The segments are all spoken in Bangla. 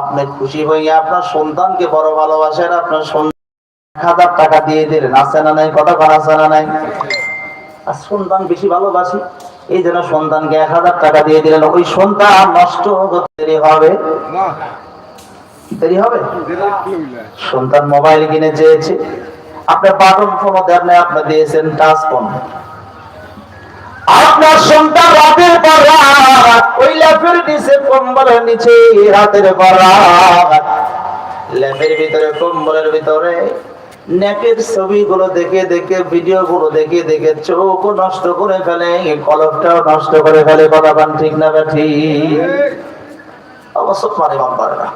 আপনি খুশি হয়ে আপনার সন্তানকে বড় ভালোবাসেন, আপনার সন্তান হাজার টাকা দিয়ে দিলেন। আছে না নাই? কথা কন আছে না নাই? আর সন্তান বেশি ভালোবাসি, এই জন্য সন্তানকে এক হাজার টাকা দিয়ে দিলেন। ওই সন্তান নষ্ট দেরি হবে। দেরি হবে? সন্তান মোবাইল কিনে চেয়েছে। আপনার বাটন ফোন দেন আপনি দিয়েছেন টাচ ফোন। আপনার সন্তান রাতের পর রাত ওই ল্যাপের নিচে কম্বলের নিচে, রাতের পর রাত ল্যাপের ভিতরে, কম্বলের ভিতরে নেকের ছবিগুলো দেখে দেখে ভিডিও গুলো দেখে দেখে চোখ নষ্ট করে ফেলে কলকটাও নষ্ট করে ফেলে, কথা পান ঠিক না বা ঠিক? অবশ্য মানে বাম পারে না।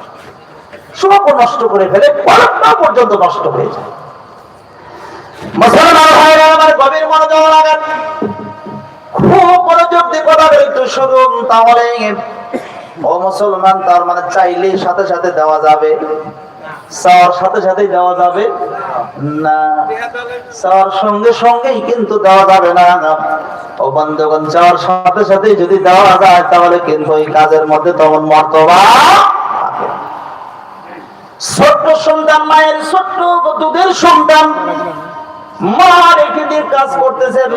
চোখ নষ্ট করে ফেলে কলকটা পর্যন্ত নষ্ট হয়ে যায়। মুসলমান আমার গভীর মনোযোগ লাগান মনোযোগ দিয়ে একটু শুনুন তাহলে। ও মুসলমান, তার মানে চাইলে সাথে সাথে দেওয়া যাবে। কাজের মধ্যে তখন সন্তান, মায়ের ছোট্ট দুধের সন্তান, মা রেখে দিয়ে কাজ করতেছেন।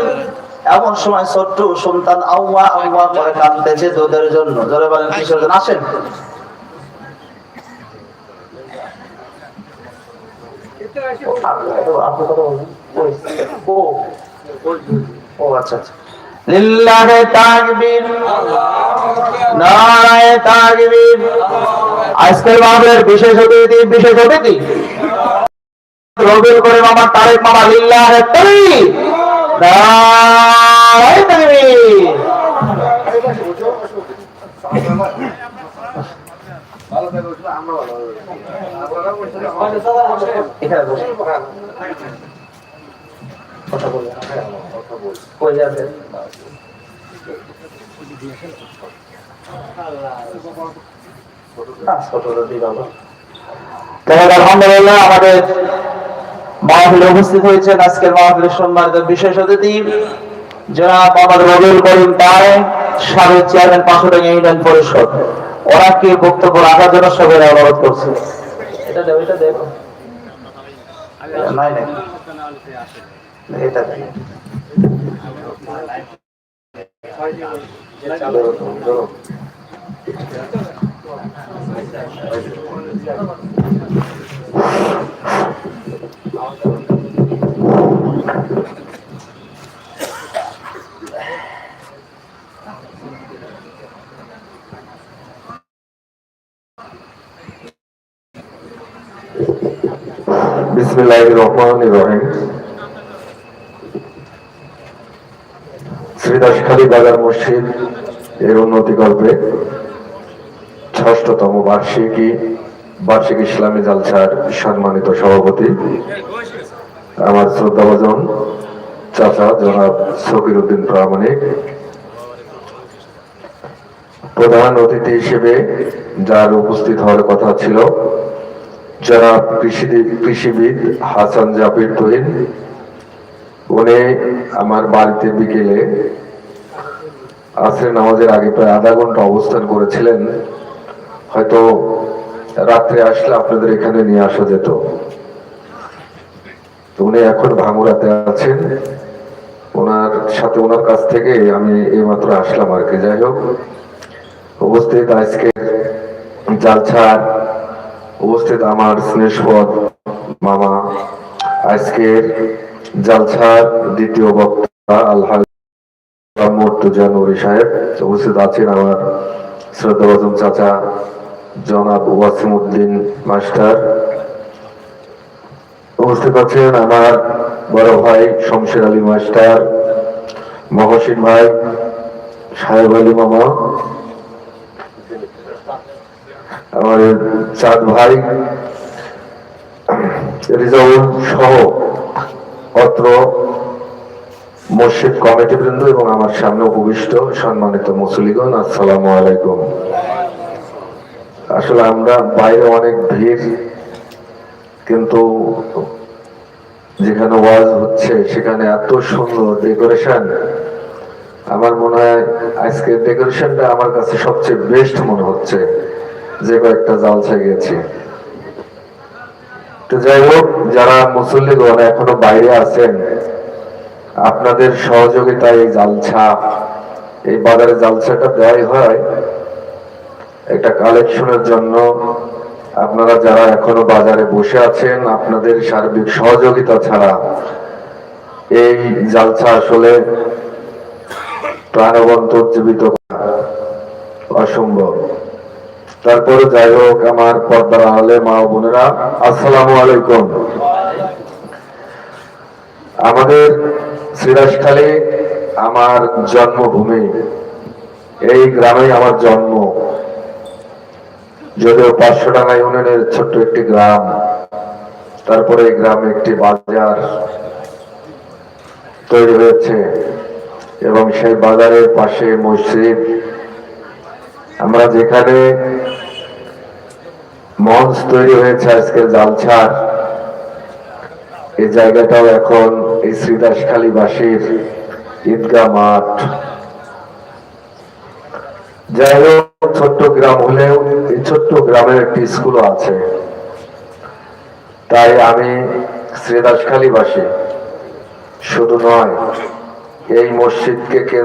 এমন সময় ছোট্ট সন্তান আউয়া আউয়া করে কাঁদতেছে দুধের জন্য। জোরে বলেন কিশোর আসেন। আচ্ছা আচ্ছা। বিশেষ অতিথি বিশেষ অতিথি। রবিউল তারেক মামা, লিল্লাহে তাকবীর। কথা আমাদের মাহফিলে উপস্থিত হয়েছেন আজকের মাহফিলের সম্মানিত বিশেষ অতিথি, জনাব মোহাম্মদ রবিউল করিম তাই সাবেক চেয়ারম্যান পাঁচশোটাঙ্গা ইউনিয়ন পরিষদ। ওরা কি বক্তব্য রাখার জন্য সবাই অনুরোধ করছে? এটা দেবো ইসলামী জালসার সম্মানিত সভাপতি, আমার শ্রদ্ধাভাজন চাচা জনাব সকির উদ্দিন প্রামাণিক। প্রধান অতিথি হিসেবে যার উপস্থিত হওয়ার কথা ছিল যারা কৃষিবিদ হাসান জাবির তুহিন, উনি আমার বাড়িতে বিকেলে আসরের নামাজের আগে প্রায় আধা ঘণ্টা অবস্থান করেছিলেন। হয়তো রাত্রে আসলে আপনাদের এখানে নিয়ে আসা যেত। উনি এখন ভাঙুরাতে আছেন। ওনার সাথে ওনার কাছ থেকে আমি এইমাত্র আসলাম আর কি। যাই হোক, উপস্থিত আজকের জালছাড় উপস্থিত আমার স্নেহপদ মামা। আজকের জালছার দ্বিতীয় বক্তা আলহাজ জানুরি সাহেব। উপস্থিত আছেন আমার শ্রদ্ধাভাজন চাচা জনাব ওয়াসিম উদ্দিন মাস্টার। উপস্থিত আছেন আমার বড় ভাই শমশের আলী মাস্টার, মহসিন ভাই, সাহেব আলী মামা। আমার চাঁদ ভাই সহ অত্র মসজিদ কমিটি বৃন্দ এবং আমার সামনে উপবিষ্ট সম্মানিত মুসলিগণ, আসসালামু আলাইকুম। আসলে আমরা বাইরে অনেক ভিড়, কিন্তু যেখানে ওয়াজ হচ্ছে সেখানে এত সুন্দর ডেকোরেশন। আমার মনে হয় আজকের ডেকোরেশনটা আমার কাছে সবচেয়ে বেস্ট মনে হচ্ছে। যে কয়েকটা জালসা গেছি তো যাই হোক, যারা মুসল্লিগণ এখনও বাইরে আছেন, আপনাদের সহযোগিতায় এই জালছা এই বাজারে জালসাটা দেওয়াই হয়। একটা কালেকশনের জন্য আপনারা যারা এখনও বাজারে বসে আছেন, আপনাদের সার্বিক সহযোগিতা ছাড়া এই জালছা আসলে প্রাণবন্ত উজ্জীবিত অসম্ভব। তারপরে যাই হোক আমার পর্দার আলে মা বোনেরা, আসসালামু আলাইকুম। আমাদের সিরাজখালী আমার জন্মভূমি, এই গ্রামে আমার জন্ম। যদিও পাঁচশো টাকা ইউনিয়নের ছোট্ট একটি গ্রাম, তারপরে এই গ্রামে একটি বাজার তৈরি হয়েছে এবং সেই বাজারের পাশে মসজিদ আমরা যেখানে মঞ্চ তৈরি হয়েছে আজকে জালছার এই জায়গাটাও এখন এই শ্রীদাসখালীবাসীর ঈদগাহ মাঠ। যাই হোক, ছোট্ট গ্রাম হলেও এই ছোট্ট গ্রামের একটি স্কুলও আছে। তাই আমি শ্রীদাসখালীবাসী শুধু নয় এই মসজিদকে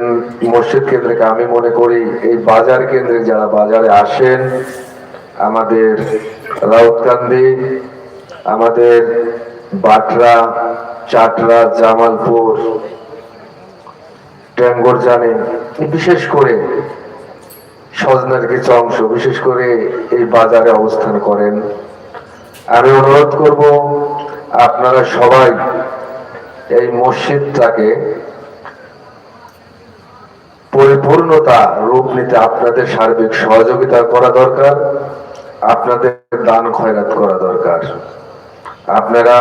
মসজিদ কেন্দ্রকে আমি মনে করি এই বাজার কেন্দ্রে যারা বাজারে আসেন, আমাদের রাউতকান্দি আমাদের বাটরা, চাটরা, জামালপুর, ট্যাঙ্গর জানে, বিশেষ করে সজনের কিছু অংশ, বিশেষ করে এই বাজারে অবস্থান করেন। আমি অনুরোধ করব, আপনারা সবাই এই মসজিদটাকে পরিপূর্ণতা, রূপ নিতে আপনাদের সার্বিক সহযোগিতা করা দরকার, আপনাদের দান খয়রাত করা দরকার। আপনারা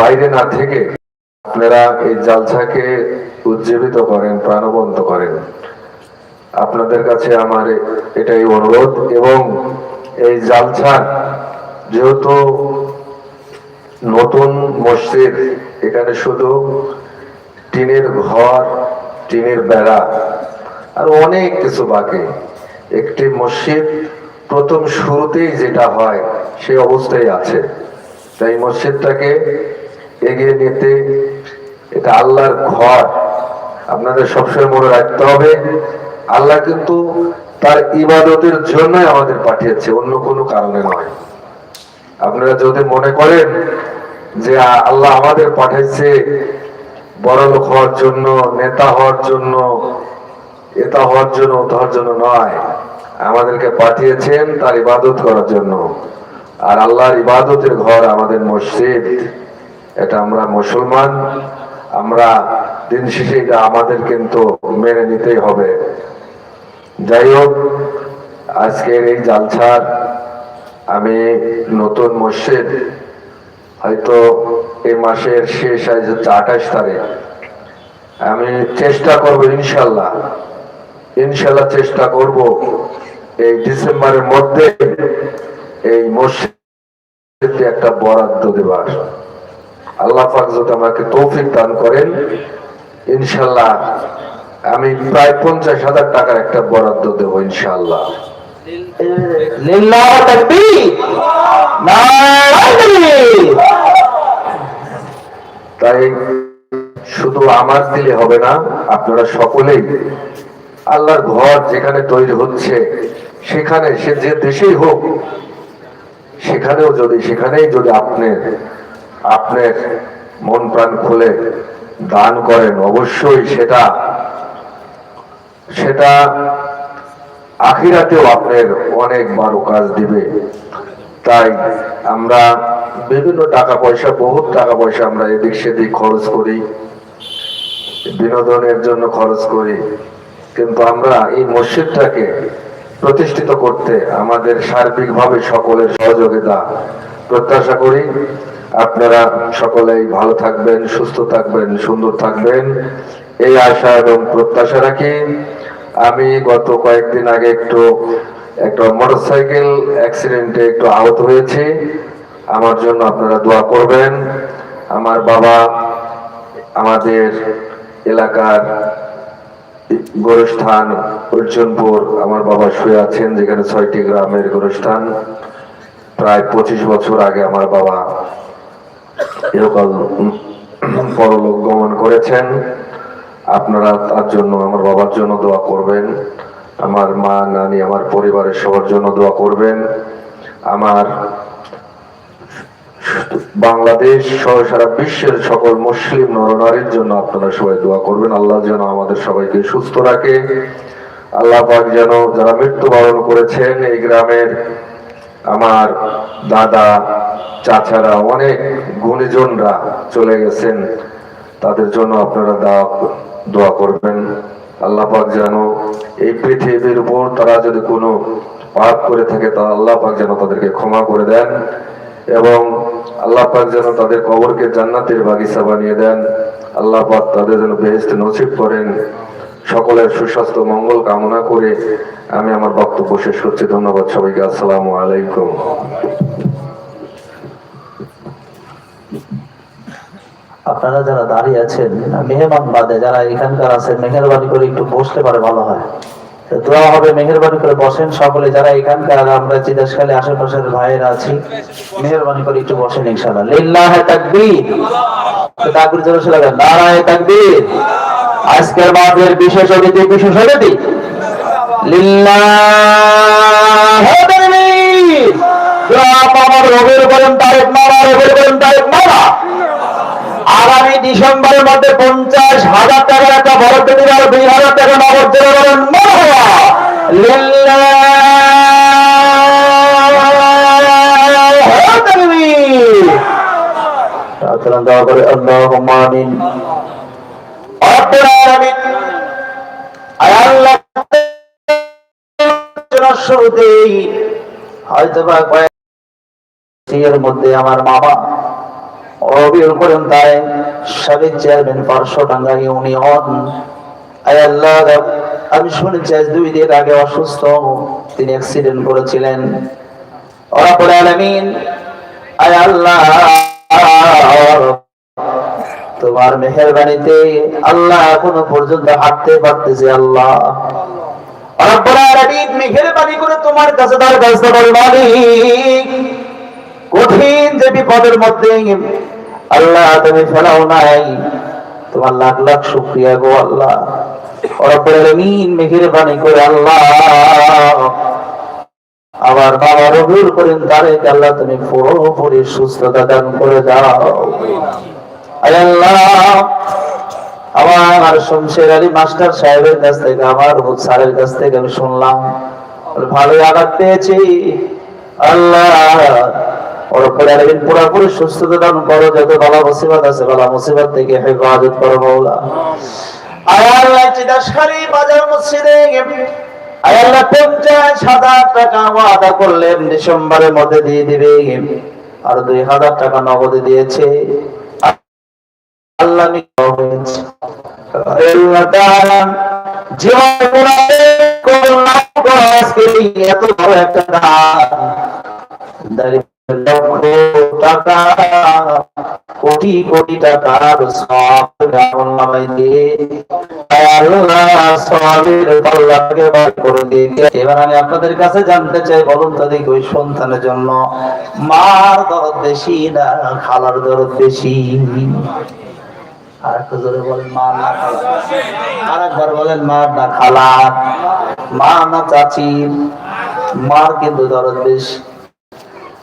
বাইরে না থেকে আপনারা এই জালসাকে উজ্জীবিত করেন, প্রাণবন্ত করেন। আপনাদের কাছে আমার এটাই অনুরোধ এবং এই জালছা যেহেতু নতুন মসজিদ, এখানে শুধু টিনের ঘর টিনের বেড়া, আর অনেক কিছু বাকি। একটি মসজিদ প্রথম শুরুতেই যেটা হয়, সেই অবস্থায় আছে। তাই মসজিদটাকে এগিয়ে নিতে এটা আল্লাহর ঘর। আপনাদের সবসময় মনে রাখতে হবে, আল্লাহ কিন্তু তার ইবাদতের জন্যই আমাদের পাঠিয়েছে, অন্য কোনো কারণে নয়। আপনারা যদি মনে করেন যে আল্লাহ আমাদের পাঠাইছে বড় লোক হওয়ার জন্য, নেতা হওয়ার জন্য, এটা হওয়ার জন্য হওয়ার জন্য নয়। আমাদেরকে পাঠিয়েছেন তার ইবাদত করার জন্য। আর আল্লাহর ইবাদতের ঘর আমাদের মসজিদ। এটা আমরা মুসলমান, আমরা দিন শেষে এটা আমাদের কিন্তু মেনে নিতেই হবে। যাই হোক, আজকের এই জালছার আমি নতুন মসজিদ হয়তো এই মাসের শেষ আজ হচ্ছে আঠাশ তারিখ। আমি চেষ্টা করব ইনশাল্লাহ। ইনশাল্লাহ চেষ্টা করব এই ডিসেম্বরের মধ্যে এই মসজিদ একটা বরাদ্দ দেবার। আল্লাহ পাক যদি আমাকে তৌফিক দান করেন ইনশাল্লাহ আমি প্রায় পঞ্চাশ হাজার টাকার একটা বরাদ্দ দেবো ইনশাল্লাহ। লিল্লাহ তাকবীর! তাই শুধু আমার দিলে হবে না, আপনারা সকলেই আল্লাহর ঘর যেখানে তৈরি হচ্ছে, সেখানে, সে যে দেশেই হোক, সেখানেও যদি, সেখানেই যদি আপনার আপনার মন প্রাণ খুলে দান করেন, অবশ্যই সেটা সেটা আখিরাতেও আপনার অনেক বড় কাজ দিবে। তাই আমরা বিভিন্ন টাকা পয়সা বহুত টাকা পয়সা আমরা এদিক সেদিক খরচ করি, বিনোদনের জন্য খরচ করি। কিন্তু আমরা এই মসজিদটাকে প্রতিষ্ঠিত করতে আমাদের সার্বিকভাবে সকলের সহযোগিতা প্রত্যাশা করি। আপনারা সকলেই ভালো থাকবেন, সুস্থ থাকবেন, সুন্দর থাকবেন, এই আশা এবং প্রত্যাশা রাখি। আমি গত কয়েকদিন আগে একটু একটা মোটরসাইকেল অ্যাক্সিডেন্টে একটু আহত হয়েছি। আমার জন্য আপনারা দোয়া করবেন। আমার বাবা আমাদের এলাকার গোরস্থান অর্জুনপুর আমার বাবা শুয়ে আছেন, যেখানে ছয়টি গ্রামের গোরস্থান। প্রায় পঁচিশ বছর আগে আমার বাবা এরকম পরলোক গমন করেছেন। আপনারা তার জন্য, আমার বাবার জন্য দোয়া করবেন। আমার মা, নানি, আমার পরিবারের সবার জন্য দোয়া করবেন। আমার বাংলাদেশ সহ সারা বিশ্বের সকল মুসলিম নরনারীর জন্য আপনারা সবাই দোয়া করবেন। আল্লাহ যেন আমাদের সবাইকে সুস্থ রাখে। আল্লাহ পাক যেন যারা মৃত্যুবরণ করেছেন এই গ্রামের আমার দাদা, চাচারা, অনেক গুণীজনরা চলে গেছেন। তাদের জন্য আপনারা দোয়া- দোয়া করবেন। আল্লাহ পাক যেন এই পৃথিবীর উপর তারা যদি কোনো পাপ করে থাকে, তা আল্লাহ পাক যেন তাদেরকে ক্ষমা করে দেন এবং আল্লাহ পাক যেন তাদের কবরকে জান্নাতের বাগিচা বানিয়ে দেন। আল্লাহ পাক তাদের যেন বেহেস্ত নসিব করেন। সকলের সুস্বাস্থ্য, মঙ্গল কামনা করে আমি আমার বক্তব্য শেষ করছি। ধন্যবাদ সবাইকে। আসসালামু আলাইকুম। আপনারা যারা দাঁড়িয়ে আছেন মেহমান বাদে, যারা এখানকার আছেন, মেহরবানি করে একটু বসতে পারে ভালো হয়। আজকের বিশেষ অতিথি বিশেষ অতিথি। লিল্লাহ তাকবীর। তারেক তারেক আগামী ডিসেম্বরের মধ্যে পঞ্চাশ হাজার টাকার একটা পেটি আর দুই হাজার টাকা নগদ জেনে বলেন শুরুতেই হয়তো মধ্যে আমার মামা তাই সাবেক চেয়ারম্যান আল্লাহ, আমি শুনেছি আজ দুই দিন আগে অসুস্থ, তিনি অ্যাক্সিডেন্ট করেছিলেন। আলামিন, আয় আল্লাহ, তোমার মেহেরবানিতে আল্লাহ এখনও পর্যন্ত হাঁটতে পারতেছে আল্লাহ। মেহেরবানি করে তোমার কাছে দরখাস্ত করি মালিক। কঠিন যে বিপদের মধ্যে আল্লাহ তুমি ফেলাও নাই। তোমার লাখ লাখ শুক্রিয়া গো আল্লাহ। মেহেরবানি করে আল্লাহ। আমার বাবা রবিউল করেন তারেক আল্লাহ তুমি পুরোপুরি সুস্থতা দান করে দাও। আল্লাহ, আমার শমশের আলী মাস্টার সাহেবের কাছ থেকে, আমার স্যারের কাছ থেকে আমি শুনলাম। ভালো আঘাত পেয়েছি। আল্লাহ পুরোপুরি সুস্থতা দান করো, যত বালা মুসিবত আছে বালা মুসিবত থেকে হেফাজত করো মৌলা ডিসেম্বরের মধ্যে দিয়ে দিবে আর দুই হাজার টাকা নগদে দিয়েছে। এত বড় একটা। কোটি কোটি টাকার আমি আপনাদের কাছে জানতে চাই বলুন তো দেখি ওই সন্তানের জন্য মার দরদ বেশি না খালার দরদ বেশি জোরে বলেন মা না আর একবার বলেন মা না মা না মার কিন্তু দরদ বেশি।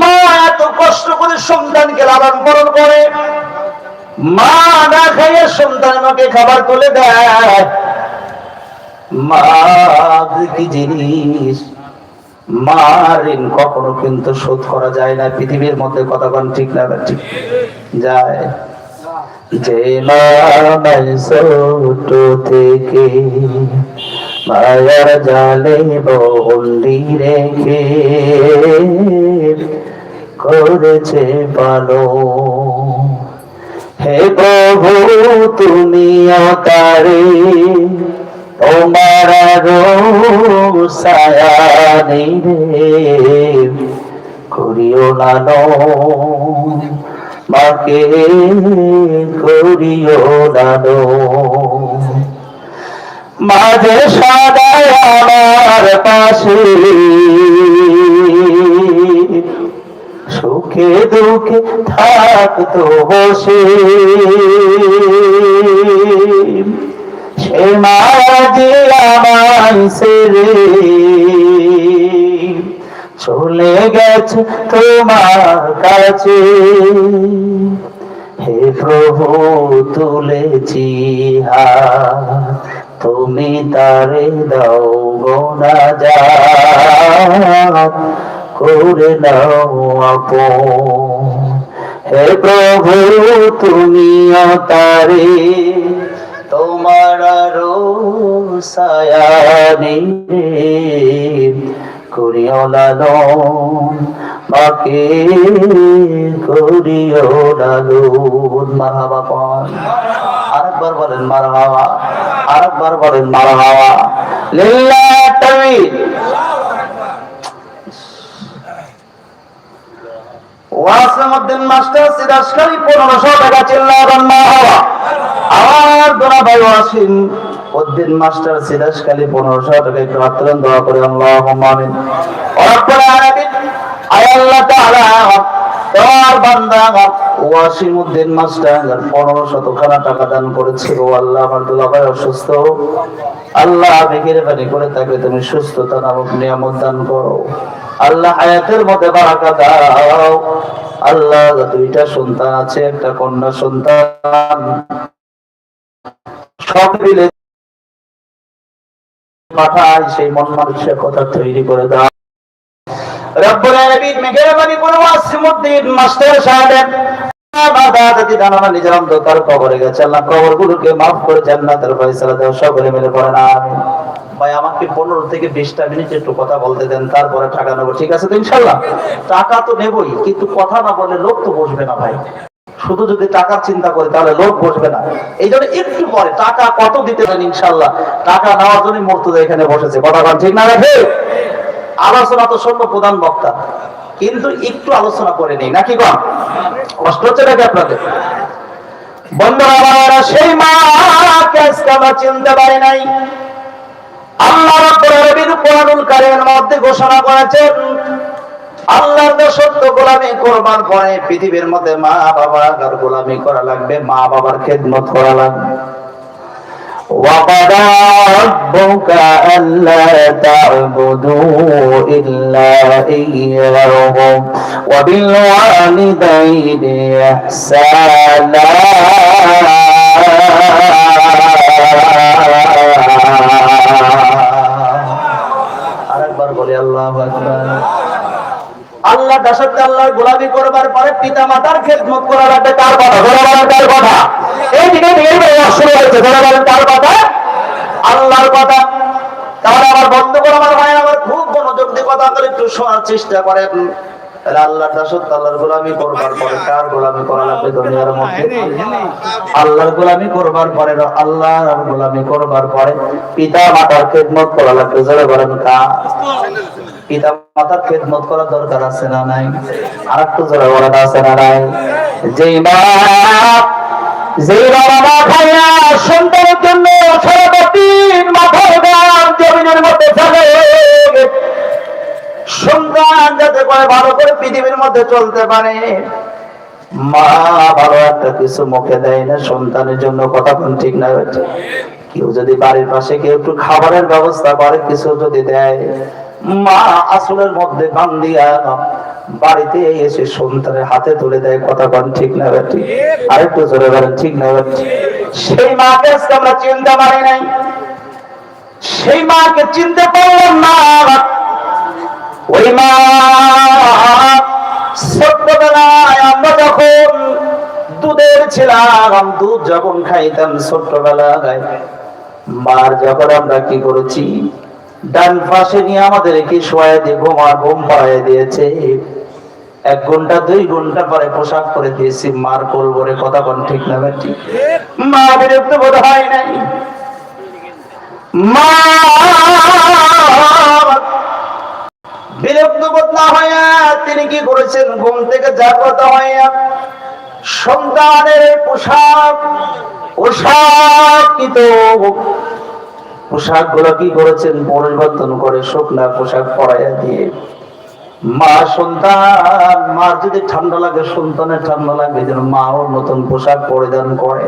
মা এত কষ্ট করে সন্তানকে লালন পালন করে। মা না খাইয়ে সন্তান আমাকে খাবার তুলে দেয়। মা জিনিস? মা ঋণ কখনো কিন্তু শোধ করা যায় না। পৃথিবীর মধ্যে কথা ঠিক না ঠিক যায়? যে মামাই ছোট থেকে মায়ার জালে বন্দি রেখে করেছে পালো। হে প্রভু, তুমি তারে তোমার সায়া রে। করিও নানো মাকে করিও নানো মাঝে সদায় আমার পাশে। সুখে দুঃখে থাকতো বসে। সে মাঝে আমায় সেরে চলে গেছে তোমার কাছে। হে প্রভু, তুলেছি হাত। তুমি তারে দাও গোনা যা করে নাও আপন। হে প্রভু, তুমি তারে তোমার আরও সায়ানি করিও লালো মাকে করিও লালো মারহাবা পান আরেকবার বলেন, মার হাওয়া। আরেকবার বলেন, মার হাওয়া। ওয়াসিমউদ্দিন টাকা চিল্লাবেন মা হাওয়া। আমার দোনা ভাই ওয়াসিম উদ্দিন মাস্টার সিরাজকালী পনেরোশো টাকা একটু হাত দোয়া করে আল্লাহ আমিন। রব্বুল আলামিন। আয় আল্লাহ উদ্দিন মাস্টার পনেরো টাকা দান করেছে ও আল্লাহ আমার অসুস্থ। আল্লাহ করে তাকে তুমি সুস্থতা নামক নিয়ামত দান করো। আল্লাহ হায়াতের মধ্যে বারাকা দাও। আল্লাহ দুইটা সন্তান আছে, একটা কন্যা সন্তান। সব মিলে পাঠায়, সেই মন মানুষের কথা তৈরি করে দাও। রব্বুল আলামিন মেহেরবানি করে ওয়াসিমউদ্দিন মাস্টার সাহেব তারপরে টাকা নেব, ঠিক আছে তো ইনশাল্লাহ টাকা তো নেবই, কিন্তু কথা না বললে লোক তো বসবে না ভাই। শুধু যদি টাকার চিন্তা করি, তাহলে লোক বসবে না। এই জন্য একটু পরে টাকা কত দিতে পারেন ইনশাল্লাহ টাকা নেওয়ার জন্য মূর্তুদা এখানে বসেছে। কথা ঠিক না রাখে আলোচনা তো শোনো প্রধান বক্তা। কিন্তু একটু আলোচনা করে নেই, নাকি কম কষ্ট হচ্ছে নাকি আপনাদের? বন্ধুরা সেই আমরা চিনতে নাই। আল্লাহ ঘোষণা করেছেন সত্য করবার পরে পৃথিবীর মধ্যে মা করা লাগবে মা বাবার খেদমত করা লাগবে। وقضى ربك ألا تعبدوا إلا إياه وبالوالدين إحسانا الله أكبر আল্লাহ আল্লাহ দাসত্ব আল্লাহর গোলামি করবার পরে পিতা মাতার খেদমত করা লাগবে তার কথা। ধরে বলেন তার কথা। এই দিকে শুরু হয়েছে ধরে বলেন তার কথা। আল্লাহর কথা। বন্ধু করে আমার ভাই আমার খুব মনোযোগ দিয়ে কথা একটু শোনার চেষ্টা করেন। আল্লাহর গোলামি করবার পরে গোলামি করা লাগবে আল্লাহর গোলামি করবার পরে গোলামি করবার পরে পিতা মাতার খেদমত করা লাগবে। পিতা মাতার খেদমত করার দরকার আছে না নাই? আর একটু জোরে বলেন, আছে না নাই? যেই মা বাবা মা খাইয়া সন্তানের জন্য গান জমিনের মধ্যে সন্তান যাতে করে ভালো করে পৃথিবীর মধ্যে চলতে পারে। মা একটা কিছু মুখে দেয় না, সন্তানের জন্য কথা কোন ঠিক না কেউ যদি বাড়ির পাশে কেউ একটু খাবারের ব্যবস্থা করে, কিছু যদি দেয়। মা আসলের মধ্যে গান দিয়া বাড়িতে এসে সন্তানের হাতে তুলে দেয়, কথা কোন ঠিক না বেটি আরেকটু জোরে বলেন, ঠিক না সেই মাকে আজকে আমরা চিনতে পারি নাই। সেই মাকে চিনতে পারলাম না। ওই মা ছোট্টবেলায় আমরা যখন দুধের ছিলাম, দুধ যখন খাইতাম ছোট্টবেলায়, মার যখন আমরা কি করেছি ডান পাশে নিয়ে আমাদেরকে শোয়া দিয়ে ঘুমা ঘুম পাড়ায় দিয়েছে। এক ঘণ্টা, দুই ঘণ্টা পরে পোশাক করে দিয়েছি, মার কোল ভরে কথা কোন ঠিক না ভাই ঠিক মা বিরক্ত বোধ হয় নাই। মা বিরক্ত বোধ না হইয়া তিনি কি করেছেন? ঘুম থেকে জাগ্রত হইয়া সন্তানের পোশাক পোশাক কি তো পোশাকগুলো কি করেছেন? পরিবর্তন করে শুকনা পোশাক পরাইয়া দিয়ে। মা সন্তান, মার যদি ঠান্ডা লাগে, সন্তানের ঠান্ডা লাগবে, যেন মাও নতুন পোশাক পরিধান করে।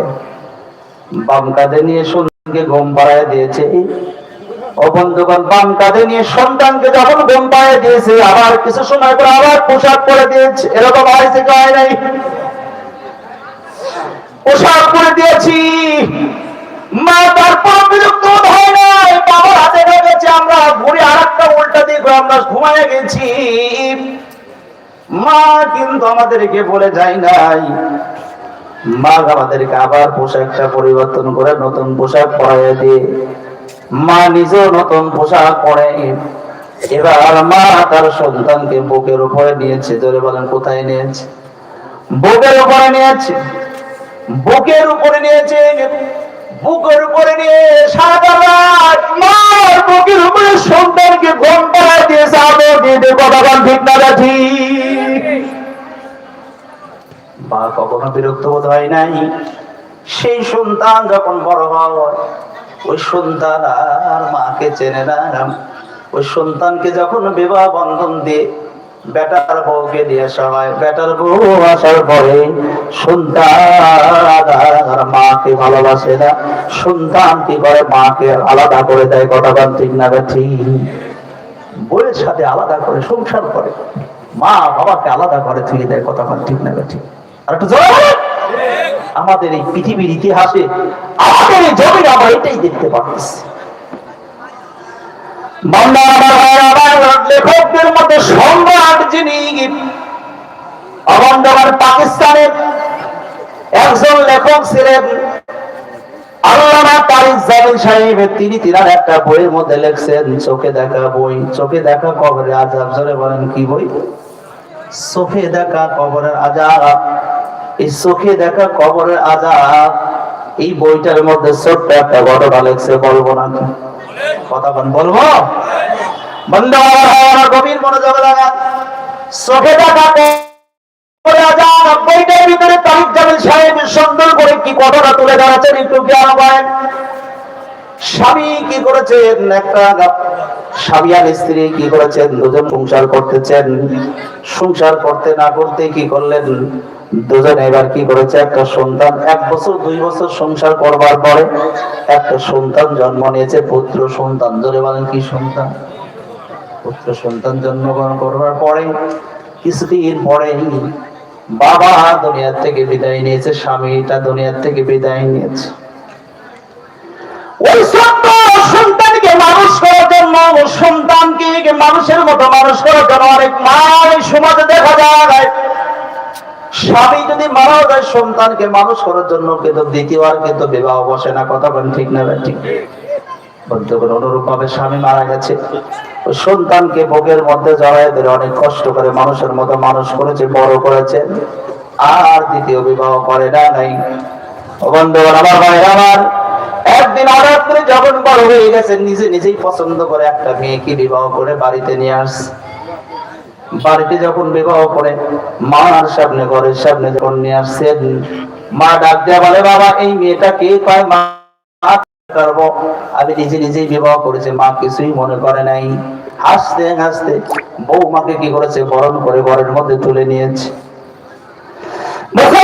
বাম কাঁধে নিয়ে সন্তানকে ঘুম পাড়ায় দিয়েছে। বাম কাঁধে নিয়ে সন্তানকে যখন দিয়েছে, আবার কিছু সময় পর আবার পোশাক পরে দিয়েছে। এরকম হয়েছে কি হয় নাই? পোশাক পরে দিয়েছি। মা তারপর বিরক্ত হয় ঘুরে আর একটা উল্টা দিক হয়ে আমরা ঘুমায় গেছি। মা কিন্তু আমাদেরকে বলে যায় নাই। মা আমাদেরকে আবার পোশাকটা পরিবর্তন করে নতুন পোশাক পরাইয়া দিয়ে মা নিজেও নতুন পোশাক পরে। এবার মা তার সন্তানকে বুকের উপরে নিয়েছে ধরে বলেন, কোথায় নিয়েছে? বুকের উপরে নিয়েছে। বুকের উপরে নিয়েছে। বুকের উপরে নিয়ে সারা বুকের উপরে সন্তানকে ঘুম পাড়ায় দিয়ে বল ঠিক না মা কখনো বিরক্ত বোধ হয় নাই? সেই সন্তান যখন বড় হয়, ওই সন্তান আর মাকে চেনে না। ওই সন্তানকে যখন বিবাহ বন্ধন দিয়ে বেটার বউকে দিয়ে হয় বেটার বউ আসার পরে সন্তান মাকে ভালোবাসে না। সন্তান কি করে? মাকে আলাদা করে দেয়, কথা ঠিক না ঠিক? বউয়ের সাথে আলাদা করে, সংসার করে। মা বাবাকে আলাদা করে থেকে দেয়, কথা ঠিক না ঠিক? আর একটু আমাদের এই পৃথিবীর ইতিহাসে, আমাদের এই জমিনে আমরা এটাই দেখতে পাচ্ছি বান্দা আমার ভাইয়েরা আমার লেখকদের সম্রাট যিনি পাকিস্তানের একজন লেখক ছিলেন চোখে দেখা বই চোখে দেখা কবরে আজাব জোরে বলেন কি বই চোখে দেখা কবরের আজাব এই চোখে দেখা কবরের আজাব এই বইটার মধ্যে ছোট্ট একটা ঘটনা লেখছে, বলব নাকি? কথা বল, বলব? বন্ধ গভীর মনোযোগ লাগান। চোখে দেখা সাহেব সুন্দর করে কি কথাটা তুলে ধরেছেন একটু জ্ঞান করেন। স্বামী কি করেছেন? একটা স্বামী আর স্ত্রী কি করেছেন? দুজন সংসার করতেছেন। সংসার করতে না করতে কি করলেন? দুজন এবার কি করেছে? একটা সন্তান, এক বছর, দুই বছর সংসার করবার পরে একটা সন্তান জন্ম নিয়েছে, পুত্র সন্তান। ধরে বলেন, কি সন্তান? পুত্র সন্তান জন্মগ্রহণ করবার পরে, কিছুদিন পরে বাবা দুনিয়ার থেকে বিদায় নিয়েছে, স্বামীটা দুনিয়ার থেকে বিদায় নিয়েছে ওই ছোট্ট সন্তানকে মানুষ করার জন্য সন্তানকে মানুষের মতো মানুষ করার জন্য অনেক মা সমাজে দেখা যায়। স্বামী যদি মারা যায়, সন্তানকে মানুষ করার জন্য কিন্তু দ্বিতীয়বার কিন্তু বিবাহ বসে না। কথা বলেন ঠিক না ঠিক। অনুরূপ ভাবে স্বামী মারা গেছে। সন্তানকে বুকের মধ্যে জড়ায় ধরে অনেক কষ্ট করে মানুষের মতো মানুষ করেছে, বড় করেছে। আর দ্বিতীয় বিবাহ করে না, নাই। বন্ধুগণ, আমার আমার একদিন করে যখন বড় হয়ে গেছে, নিজে নিজেই পছন্দ করে একটা মেয়েকে বিবাহ করে বাড়িতে নিয়ে আসছে বাড়িতে যখন বিবাহ করে, মার সামনে, ঘরের সামনে যখন নিয়ে আসছেন, মা ডাক দেয়া বলে, বাবা, এই মেয়েটা কে? কয়, মা করব। আমি নিজে নিজেই বিবাহ করেছি, মা কিছুই মনে করে নাই। হাসতে হাসতে বউ মাকে কি করেছে? বরণ করে ঘরের মধ্যে তুলে নিয়েছে। মুখে